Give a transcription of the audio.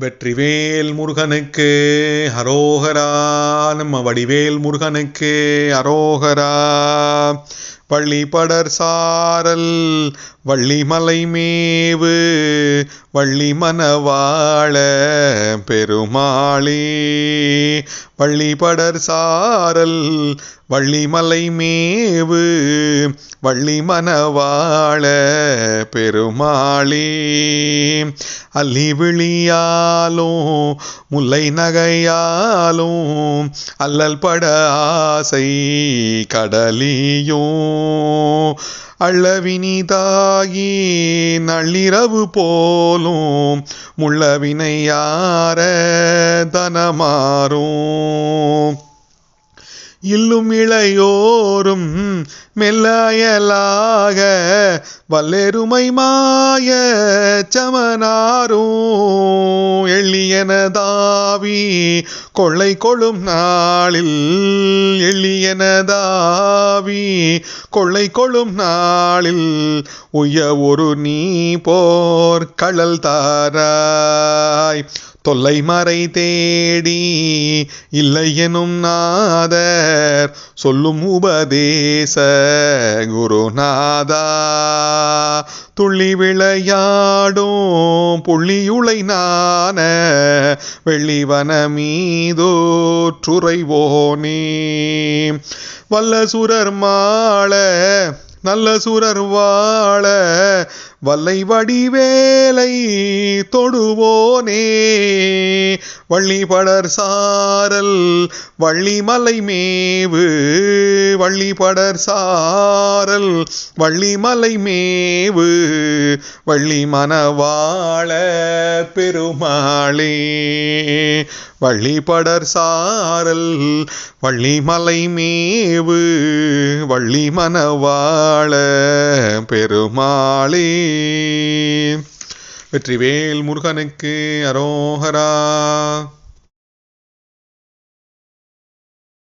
வெற்றிவேல் முருகனுக்கு அரோகரா நம்ம வடிவேல் முருகனுக்கு அரோகரா. வள்ளிப்படர் சாரல் வள்ளிமலை மேவு வள்ளி மனவாழ பெருமாளே. வள்ளிபடர் சாரல் வள்ளிமலை மேவு வள்ளி மனவாழ பெருமாளே. அல்லி விழியாலும் முல்லை நகையாலும் அல்லல் பட ஆசை கடலியும் அள்ளவினிதாகி நள்ளிரவு போலும் முள்ளவினையார தனமாறும். இல்லும் இளையோரும் மெல்லயலாக வல்லெருமை மாய சமனாரும் எளியனதாவி கொள்ளை கொள்ளும் நாளில் எளியனதாவி கொள்ளை கொள்ளும் நாளில் உய ஒரு நீ போர் கழல் தாராய். தொல்லை மறை தேடி இல்லை எனும் நாதர் சொல்லும் உபதேச குருநாதா துள்ளி விளையாடும் புள்ளியுளை நான வெள்ளிவன மீதோற்றுறைவோனே வல்ல சுரர் மாள நல்ல சுரர் வாழ வல்லை வடிவேலை தொடுவோனே. வள்ளி படர் சாரல் வள்ளிமலை மேவு வள்ளி படர் சாரல் வள்ளிமலை மேவு வள்ளி மனவாழ பெருமாளே. வள்ளி படர் சாரல் வள்ளிமலை மேவு வள்ளி மனவாள பெருமாளே. வெற்றிவேல் முருகனுக்கு அரோகரா